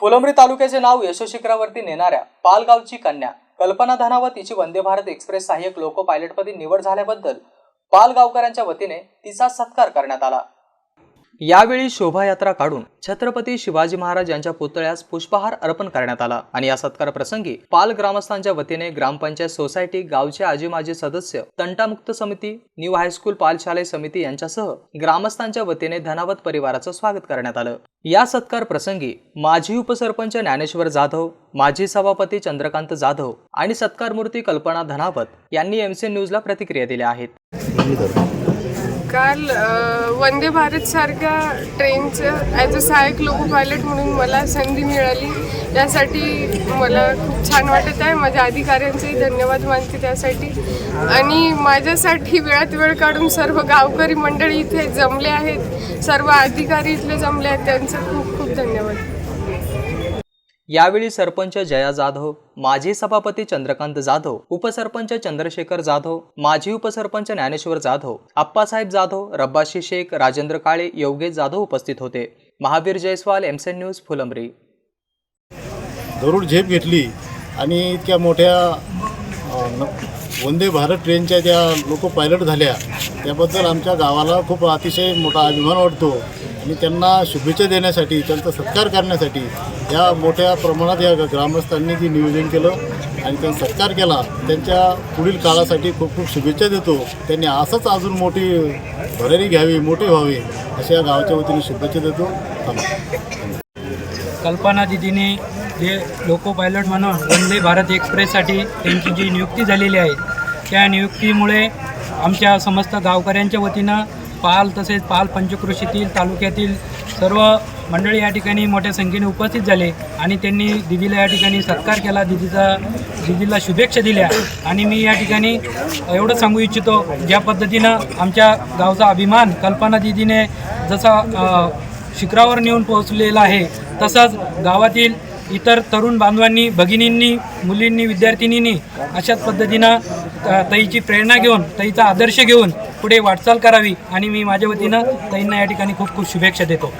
फुलंब्री तालुक्याचे नाव यशोशिखरावरती नेणाऱ्या पालगावची कन्या कल्पना धनावत तिची वंदे भारत एक्सप्रेस सहाय्यक लोको पायलटपदी निवड झाल्याबद्दल पालगावकरांच्या वतीने तिचा सत्कार करण्यात आला. यावेळी शोभायात्रा काढून छत्रपती शिवाजी महाराज यांच्या पुतळ्यास पुष्पहार अर्पण करण्यात आला. आणि या सत्कार प्रसंगी पाल ग्रामस्थांच्या वतीने ग्रामपंचायत सोसायटी गावचे आजी माजी सदस्य तंटामुक्त समिती न्यू हायस्कूल पालशाले समिती यांच्यासह ग्रामस्थांच्या वतीने धनावत परिवाराचं स्वागत करण्यात आलं. या सत्कार प्रसंगी माजी उपसरपंच ज्ञानेश्वर जाधव माजी सभापती चंद्रकांत जाधव आणि सत्कारमूर्ती कल्पना धनावत यांनी एमसी न्यूजला प्रतिक्रिया दिल्या आहेत. काल वंदे भारतसारख्या ट्रेनचं ॲज अ सहाय्यक लोको पायलट म्हणून मला संधी मिळाली. त्यासाठी मला खूप छान वाटत आहे. माझ्या अधिकाऱ्यांचेही धन्यवाद मानते त्यासाठी. आणि माझ्यासाठी वेळात वेळ काढून सर्व गावकरी मंडळी इथे जमले आहेत. सर्व अधिकारी इथले जमले आहेत. त्यांचं खूप खूप धन्यवाद. यावेळी सरपंच जया जाधव माजी सभापती चंद्रकांत जाधव उपसरपंच चंद्रशेखर जाधव माजी उपसरपंच ज्ञानेश्वर जाधव आप्पासाहेब जाधव रब्बाशी शेख राजेंद्र काळे योगेश जाधव उपस्थित होते. महावीर जयस्वाल एमसेन न्यूज फुलंब्री. गरुड झेप घेतली आणि इतक्या मोठ्या वंदे भारत ट्रेनच्या त्या लोक पायलट झाल्या त्याबद्दल आमच्या गावाला खूप अतिशय मोठा अभिमान वाटतो. आणि त्यांना शुभेच्छा देण्यासाठी त्यांचा सत्कार करण्यासाठी या मोठ्या प्रमाणात या ग्रामस्थांनी जे नियोजन केलं आणि त्यांचा सत्कार केला त्यांच्या पुढील काळासाठी खूप खूप शुभेच्छा देतो. त्यांनी असंच अजून मोठी भरारी घ्यावी मोठी व्हावी अशा या गावाच्या वतीने शुभेच्छा देतो. कल्पना दिदीने जे लोको पायलट म्हणून वंदे भारत एक्सप्रेससाठी त्यांची जी नियुक्ती झालेली आहे त्या नियुक्तीमुळे आमच्या समस्त गावकऱ्यांच्या वतीनं पाल तसेच पाल पंचकृषीतील तालुक्यातील सर्व मंडळी या ठिकाणी मोठ्या संख्येने उपस्थित झाले आणि त्यांनी दिदीला या ठिकाणी सत्कार केला दिदीचा दिदीला शुभेच्छा दिल्या. आणि मी या ठिकाणी एवढं सांगू इच्छितो ज्या पद्धतीनं आमच्या गावचा अभिमान कल्पना दिदीने जसा शिखरावर नेऊन पोहोचलेला आहे तसंच गावातील इतर तरुण बांधवांनी भगिनींनी मुलींनी विद्यार्थिनींनी अशाच पद्धतीनं तईची ताईची प्रेरणा घेऊन ताईचा आदर्श घेऊन पुढे वाटचाल करावी आणि मी माझ्या वतीनं ताईंना या ठिकाणी खूप खूप शुभेच्छा देतो.